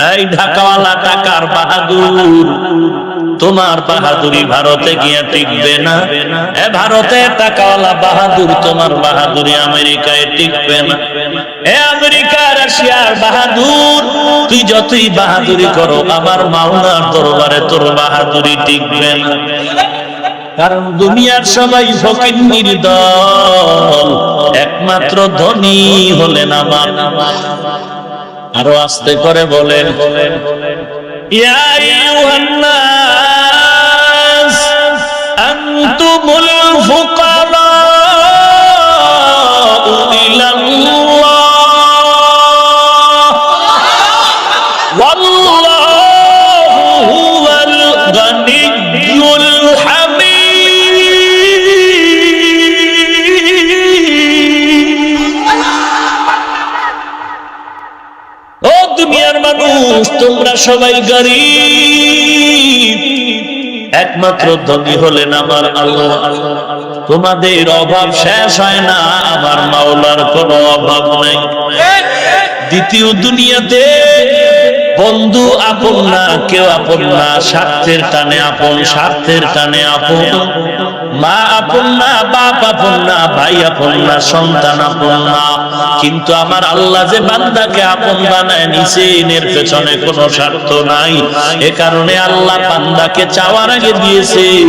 এই ঢাকাওয়ালা টাকার বাহাদুর, তোমার বাহাদুরি ভারতে গিয়ে টিকবে না। এ ভারতে টাকাওয়ালা বাহাদুর, তোমার বাহাদুরি আমেরিকায় টিকবে না। এ আমেরিকা রাশিয়ার বাহাদুর, তুই যতই বাহাদুরি করো, আমার মাওলার দরবারে তোর বাহাদুরি টিকবে না। কারণ দুনিয়ার সবাই ফকির নির্দল, একমাত্র ধনী হলেন আমার। আরও আস্তে করে বলেন ইয়া আইয়ুহান তোমরা সবাই গরিব। একমাত্র ধনী হলেন আমার আল্লাহ। তোমাদের অভাব শেষ হয় না, আমার মাওলার কোনো অভাব নাই। দ্বিতীয় দুনিয়াতে বন্ধু আপন না, কেউ আপন না, স্বার্থের টানে আপন, স্বার্থের টানে আপন। কিন্তু আমার আল্লাহ যে বান্দাকে আপন বানায় নিছেন এর পেছনে কোনো স্বার্থ নাই। এ কারণে আল্লাহ বান্দাকে চাওয়ার আগে দিয়েছেন,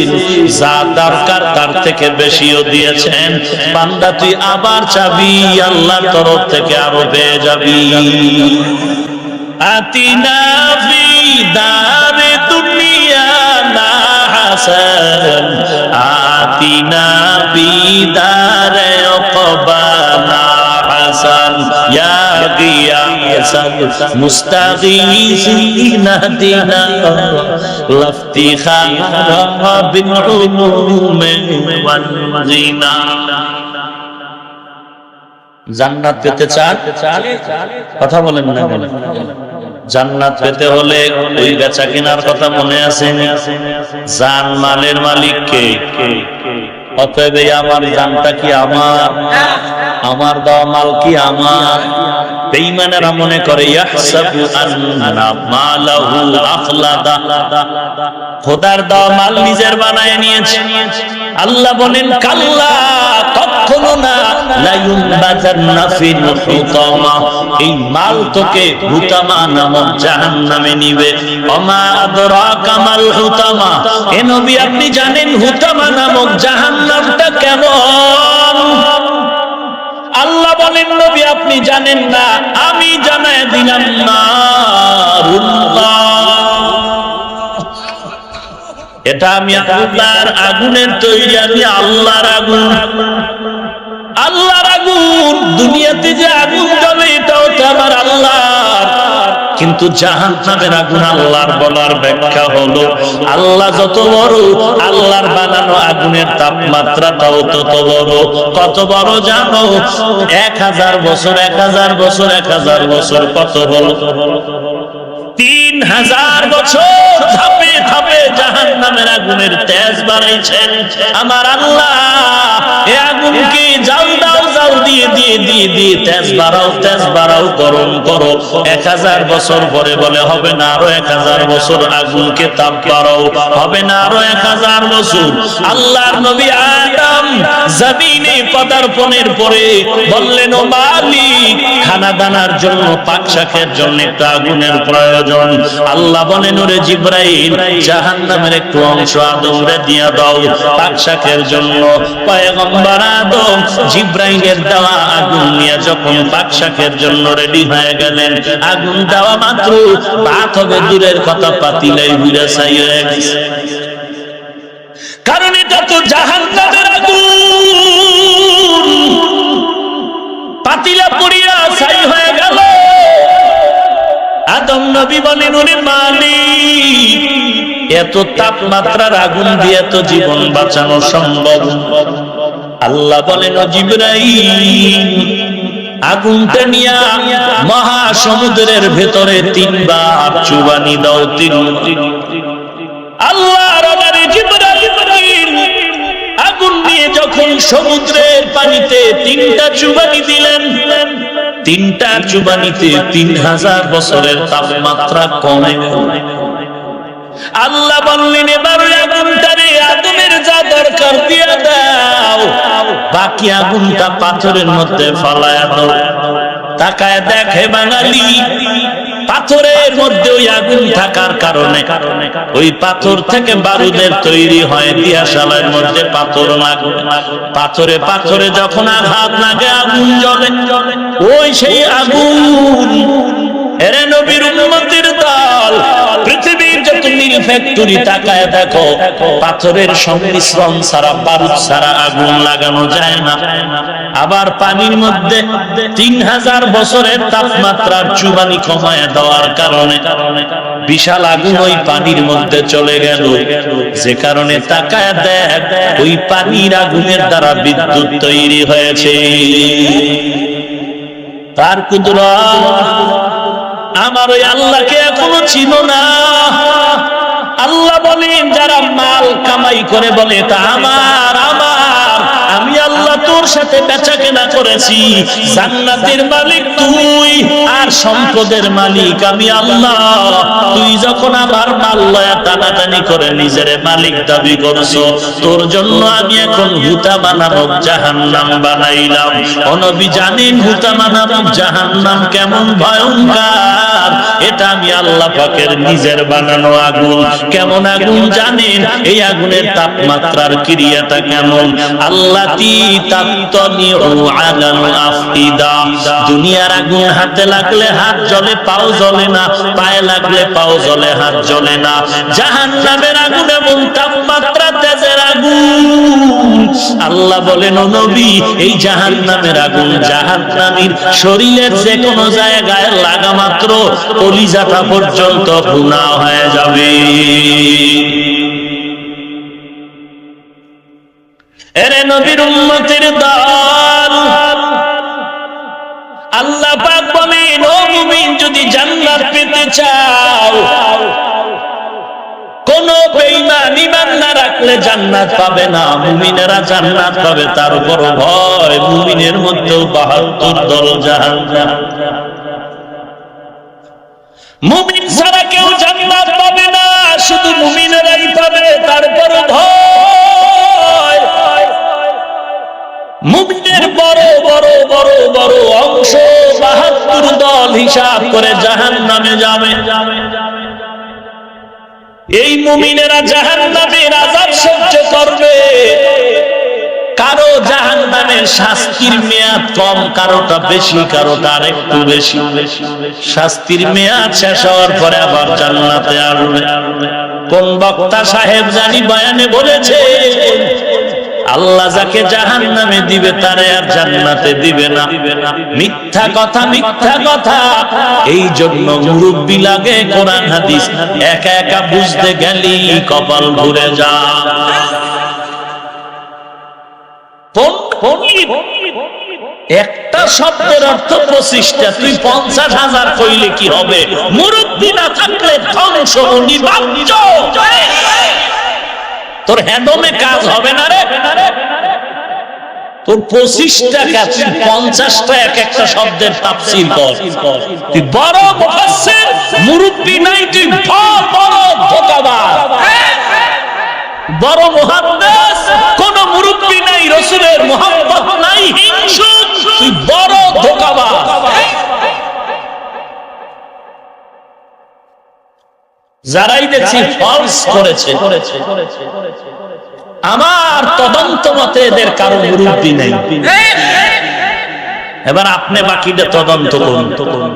যা দরকার তার থেকে বেশিও দিয়েছেন। বান্দা, তুই আবার চাবি আল্লাহর তরফ থেকে আরও পেয়ে যাবি। আতিনা দারে আতিনা ফি দারে উকবানা হাসান গিয়াসান মুস্তাগীসিন দিনা লাফতিখারা জান্নাত পেতে চান? কথা বলেন না কেন? জান্নাত পেতে হলে ওই বেচা কেনার কথা মনে আছে? জান মালের মালিক কে অতএব আমার জানটা কি আমার? আমার দেওয়া মাল কি আমার? বেঈমানেরা মনে করে, ইয়াহসাবু আন্না মালাহু আখলাদা খোদার দেওয়া মাল নিজের বানায় নিয়েছে। আল্লাহ বলেন, কাল্লা কখনো না। এই মাল তোকে হুতামা নামক নিবে। হুতামা। আপনি জানেন হুতামা নামক জাহান্নামটা কেমন? আল্লাহ বলেন, নবী, আপনি জানেন না, আমি জানায় দিলাম না। এটা আমি আল্লাহর আগুনের তৈরি, আমি আল্লাহর আগুন। আল্লাহর আগুন, দুনিয়াতে যে আগুন জ্বলে এটাও তো আমার আল্লাহর। কিন্তু জাহান নামের আগুন আল্লাহর বলার ব্যাখ্যা হলো, আল্লাহ যত বড়, আল্লাহর বানানো আগুনের তাপমাত্রাটাও তত বড়। কত বড় জানো? এক হাজার বছর, এক হাজার বছর, এক হাজার বছর কত বড় তিন হাজার বছর ধাপে ধাপে জাহান নামের আগুনের তেজ বাড়াইছেন। আমার আল্লাহ, এ আগুনকে জাল দাও, জাল দিয়ে দিয়ে দিয়ে দিয়ে, তেজ বাড়াও তেজ বাড়াও, গরম করো। এক হাজার বছর পরে বলে, হবে না আরও এক হাজার বছর আগুনকে তাপ বাড়াও। হবে না আরও এক হাজার বছর। আল্লাহর নবী আদম জমিনে পদার্পণের পরে বললেন, ও মালিক খানা দানার জন্য, পাক শাকের জন্য একটা আগুনের প্রয়োজন। আল্লাহ বলেন ওরে জিব্রাইল, জাহান্নামের একটু অংশ আদমরে দিয়া দাও পাক শাকের জন্য। দেওয়া আগুন নিয়ে যখন জন্য রেডি হয়ে গেলেন, আগুন দেওয়া মাত্র ভাত হবে দূরের কথা পাতিলাই গেছে কারণ এটা তো জাহান্নামের পাতিলা পড়িয়া ছাই হয়ে গেল। আদম নবী বলেন উনি মালিক, এত তাপমাত্রার আগুন দিয়ে তো জীবন বাঁচানো সম্ভব। আল্লাহ বলেন, ও জিবরাইল, আগুনটা নিয়া মহাসমুদ্রের ভেতরে তিনবার চুবানি দাও তিন আল্লাহ আগুন নিয়ে যখন সমুদ্রের পানিতে তিনটা চুবানি দিলেন তিনটা জুবানিতে তিন হাজার বছরের তাপমাত্রা কমে আল্লাহ বললেন, এবার আগুনটারে আগুনের যা দরকার দিয়ে দাও। বাকি আগুনটা পাথরের মধ্যে ফলায় দাও। তাকায় দেখে বাঙালি পাথরের মধ্যে ওই আগুন থাকার কারণে, ওই পাথর থেকে বারুদের তৈরি হয়, দিয়াশালার মধ্যে পাথর লাগে পাথরে পাথরে যখন আঘাত লাগে, আগুন জ্বলে। ওই সেই আগুন, এরে নবীর যত নীল ফ্যাক্টরি তাকায় দেখো, পাথরের সংমিশ্রণ ছাড়া বারুদ ছাড়া আগুন লাগানো যায় না। আবার পানির মধ্যে তিন হাজার বছরের তাপমাত্রার চুবানি কমায় দেওয়ার কারণে বিশাল আগুন ওই পানির মধ্যে চলে গেল। যে কারণে তাকায় দেখ, ওই পানির আগুনের দ্বারা বিদ্যুৎ তৈরি হয়েছে। তার কুদরত, আমার ওই আল্লাহকে এখনও ছিল না। আল্লাহ বলেন যারা মাল কামাই করে বলে তা আমার আমার তোর সাথে বেচা কেনা করেছি। জান্নাতের মালিক তুই আর সম্পদের মালিক আমি আল্লাহ। তুই যখন আমার মাল লয়া টানাটানি করে নিজের মালিক দাবি করছ, তোর জন্য আমি এখন হুতা বানানো জাহান্নাম বানাইলাম। অনবী জানেন হুতা বানানো জাহান্নাম কেমন ভয়ঙ্কর। এটা আমি আল্লাহ পাকের নিজের বানানো আগুন। কেমন আগুন জানেন? এই আগুনের তাপমাত্রার ক্রিয়াটা কেমন? আল্লাহ দুনিয়ার আগুন হাতে লাগলে হাত পাও না। পায়ে লাগলে পাও হাত না। তাপমাত্রা তেজের আগুন। আল্লাহ বলেন নবী, এই জাহান নামের আগুন জাহান নামীর শরীরের যে কোনো জায়গায় লাগা মাত্র কলিজাটা পর্যন্ত ভুনা হয়ে যাবে। এরে নবীর দল। আল্লাহ যদি জান্নাত পেতে চাও, কোন না রাখলে জান্নাত পাবে না। মুমিনেরা জান্নাত পাবে, তার উপর ভয়। মুমিনের মধ্যেও 72 দল জাহান্নাম মুমিন ছাড়া কেউ জান্নাত পাবে না। হিসাব করে জাহান নামে যাবে। এই মুমিনেরা জাহান নামের আজাব সহ্য করবে। কারও জাহান নামের শাস্তির মেয়াদ কম, কারোটা বেশি, কারোটা আরেকটু বেশি। শাস্তির মেয়াদ শেষ হওয়ার পরে আবার জান্নাতে আসবে। কোন বক্তা সাহেব জানি বয়ানে বলেছে আল্লাহ যাকে জাহান নামে দিবে, তারে আর জান্নাতে দিবে না। মিথ্যা কথা মিথ্যা কথা। এই জন্য মুরব্বী লাগে কোরআন, হাদিস। একা একা বুঝতে গেলি কপাল ঘুরে যা একটা শব্দের অর্থ পঁচিশটা তুই পঞ্চাশ হাজার কইলে কি হবে? মুরব্বী না থাকলে ধ্বংস নির্বাচ্য। তোর হ্যান্ডমে কাজ হবে না রে। তোর পঁচিশ টাকা তুই পঞ্চাশটা এক একটা শব্দের তাফসিল কর বড় নাই, তুই কোন মুরব্বী নাই, রাসূলের মোহাম্মত নাই বড় ধোকাবাজ। যারাই দেখছি ফলস করেছে আমার তদন্ত মতে এদের কারও মুরব্বী নেই। এবার আপনি বাকিটা তদন্ত করুন।